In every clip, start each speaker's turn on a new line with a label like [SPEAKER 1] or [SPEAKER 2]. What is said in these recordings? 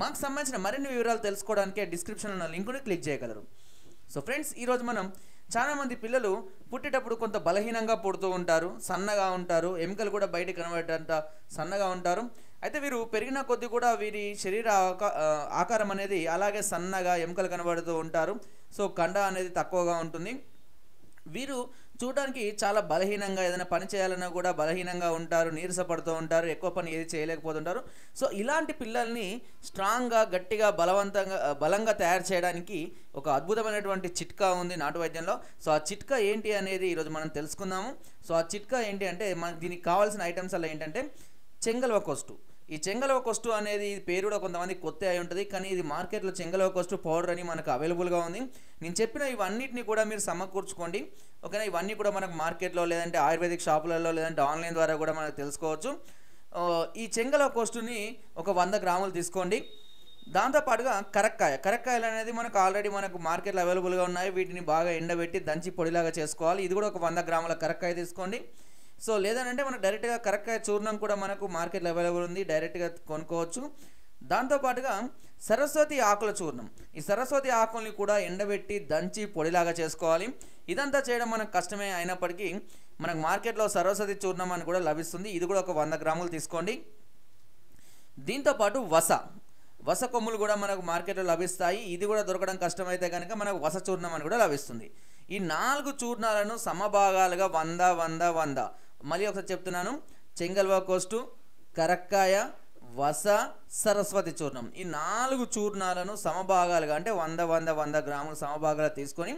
[SPEAKER 1] మాకు సంబంధించిన మరిన్ని వివరాలు తెలుసుకోవడానికి డిస్క్రిప్షన్లో ఉన్న లింకుని క్లిక్ చేయగలరు. సో ఫ్రెండ్స్ ఈరోజు మనం చాలామంది పిల్లలు పుట్టేటప్పుడు కొంత బలహీనంగా పుడుతూ ఉంటారు సన్నగా ఉంటారు ఎముకలు కూడా బయటకు కనబడేటంత సన్నగా ఉంటారు. అయితే వీరు పెరిగిన కొద్దీ కూడా వీరి శరీర ఆకారం అనేది అలాగే సన్నగా ఎముకలు కనబడుతూ ఉంటారు. సో కండ అనేది తక్కువగా ఉంటుంది. వీరు చూడడానికి చాలా బలహీనంగా ఏదైనా పని చేయాలన్నా కూడా బలహీనంగా ఉంటారు నీరసపడుతూ ఉంటారు ఎక్కువ పని ఏది చేయలేకపోతుంటారు. సో ఇలాంటి పిల్లల్ని స్ట్రాంగ్గా గట్టిగా బలవంతంగా బలంగా తయారు చేయడానికి ఒక అద్భుతమైనటువంటి చిట్కా ఉంది నాటు వైద్యంలో. సో ఆ చిట్కా ఏంటి అనేది ఈరోజు మనం తెలుసుకుందాము. సో ఆ చిట్కా ఏంటి అంటే మనకి దీనికి కావాల్సిన ఐటమ్స్ అలా ఏంటంటే చెంగల్వ కొస్టు ఈ చెంగలో కొస్టు అనేది పేరు కూడా కొంతమంది కొత్త అయి ఉంటుంది కానీ ఇది మార్కెట్లో చెంగలో కొస్టు పౌడర్ అని మనకు అవైలబుల్గా ఉంది. నేను చెప్పిన ఇవన్నిటిని కూడా మీరు సమకూర్చుకోండి. ఓకేనా? ఇవన్నీ కూడా మనకు మార్కెట్లో లేదంటే ఆయుర్వేదిక్ షాపులలో లేదంటే ఆన్లైన్ ద్వారా కూడా మనకు తెలుసుకోవచ్చు. ఈ చెంగలో కొస్టుని ఒక వంద గ్రాములు తీసుకోండి. దాంతోపాటుగా కరక్కాయ. కరక్కాయలు అనేది మనకు ఆల్రెడీ మనకు మార్కెట్లో అవైలబుల్గా ఉన్నాయి. వీటిని బాగా ఎండబెట్టి దంచి పొడిలాగా చేసుకోవాలి. ఇది కూడా ఒక వంద గ్రాముల కరక్కాయ తీసుకోండి. సో లేదనంటే మనకు డైరెక్ట్గా కరక్కాయ చూర్ణం కూడా మనకు మార్కెట్లో అవైలబుల్ ఉంది డైరెక్ట్గా కొనుక్కోవచ్చు. దాంతోపాటుగా సరస్వతి ఆకుల చూర్ణం. ఈ సరస్వతి ఆకుల్ని కూడా ఎండబెట్టి దంచి పొడిలాగా చేసుకోవాలి. ఇదంతా చేయడం మనకు కష్టమే అయినప్పటికీ మనకు మార్కెట్లో సరస్వతి చూర్ణం అని కూడా లభిస్తుంది. ఇది కూడా ఒక వంద గ్రాములు తీసుకోండి. దీంతోపాటు వస. వస కొమ్ములు కూడా మనకు మార్కెట్లో లభిస్తాయి. ఇది కూడా దొరకడం కష్టమైతే కనుక మనకు వస చూర్ణం అని కూడా లభిస్తుంది. ఈ నాలుగు చూర్ణాలను సమభాగాలుగా వంద వంద వంద మళ్ళీ ఒకసారి చెప్తున్నాను. చెంగల్వా కోస్టు కరక్కాయ వస సరస్వతి చూర్ణం. ఈ నాలుగు చూర్ణాలను సమభాగాలుగా అంటే వంద వంద వంద గ్రాములు సమభాగాలు తీసుకొని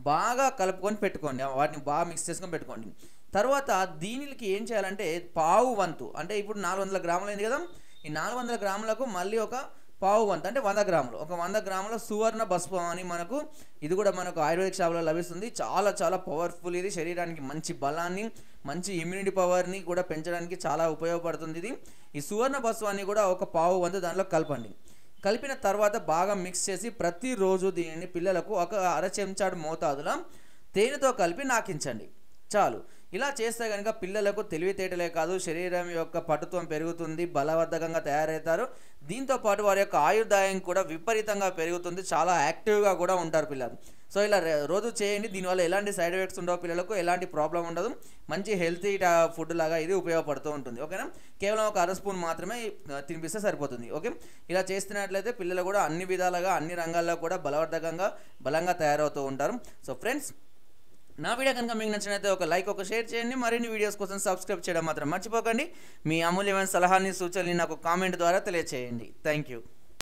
[SPEAKER 1] బాగా కలుపుకొని పెట్టుకోండి. వాటిని బాగా మిక్స్ చేసుకొని పెట్టుకోండి. తర్వాత దీనికి ఏం చేయాలంటే పావు వంతు. అంటే ఇప్పుడు నాలుగు వందల గ్రాములు అయింది కదా. ఈ నాలుగు వందల గ్రాములకు మళ్ళీ ఒక పావు వంతు అంటే వంద గ్రాములు. ఒక వంద గ్రాముల సువర్ణ భస్మం అని మనకు ఇది కూడా మనకు ఆయుర్వేదిక్ షాప్లో లభిస్తుంది. చాలా చాలా పవర్ఫుల్ ఇది. శరీరానికి మంచి బలాన్ని మంచి ఇమ్యూనిటీ పవర్ని కూడా పెంచడానికి చాలా ఉపయోగపడుతుంది ఇది. ఈ సువర్ణ భస్వాన్ని కూడా ఒక పావు వంతు దానిలో కలపండి. కలిపిన తర్వాత బాగా మిక్స్ చేసి ప్రతిరోజు దీనిని పిల్లలకు ఒక అర చెంచాడు మోతాదులో తేనెతో కలిపి నాకించండి. చాలు. ఇలా చేస్తే కనుక పిల్లలకు తెలివితేటలే కాదు శరీరం యొక్క పటుత్వం పెరుగుతుంది బలవర్ధకంగా తయారవుతారు. దీంతో పాటు వారి యొక్క ఆయుర్దాయం కూడా విపరీతంగా పెరుగుతుంది చాలా యాక్టివ్గా కూడా ఉంటారు పిల్లలు. సో ఇలా రోజు చేయండి. దీనివల్ల ఎలాంటి సైడ్ ఎఫెక్ట్స్ ఉండవు పిల్లలకు ఎలాంటి ప్రాబ్లం ఉండదు. మంచి హెల్తీ ఫుడ్ లాగా ఇది ఉపయోగపడుతూ ఉంటుంది. ఓకేనా? కేవలం ఒక అర స్పూన్ మాత్రమే తినిపిస్తే సరిపోతుంది. ఓకే? ఇలా చేస్తున్నట్లయితే పిల్లలు కూడా అన్ని విధాలుగా అన్ని రంగాల్లో కూడా బలవర్ధకంగా బలంగా తయారవుతూ ఉంటారు. సో ఫ్రెండ్స్ నా వీడియో కనుక మీకు నచ్చినైతే ఒక లైక్ ఒక షేర్ చేయండి. మరిన్ని వీడియోస్ కోసం సబ్స్క్రైబ్ చేయడం మాత్రం మర్చిపోకండి. మీ అమూల్యమైన సలహాని సూచనని నాకు కామెంట్ ద్వారా తెలియచేయండి. Thank you.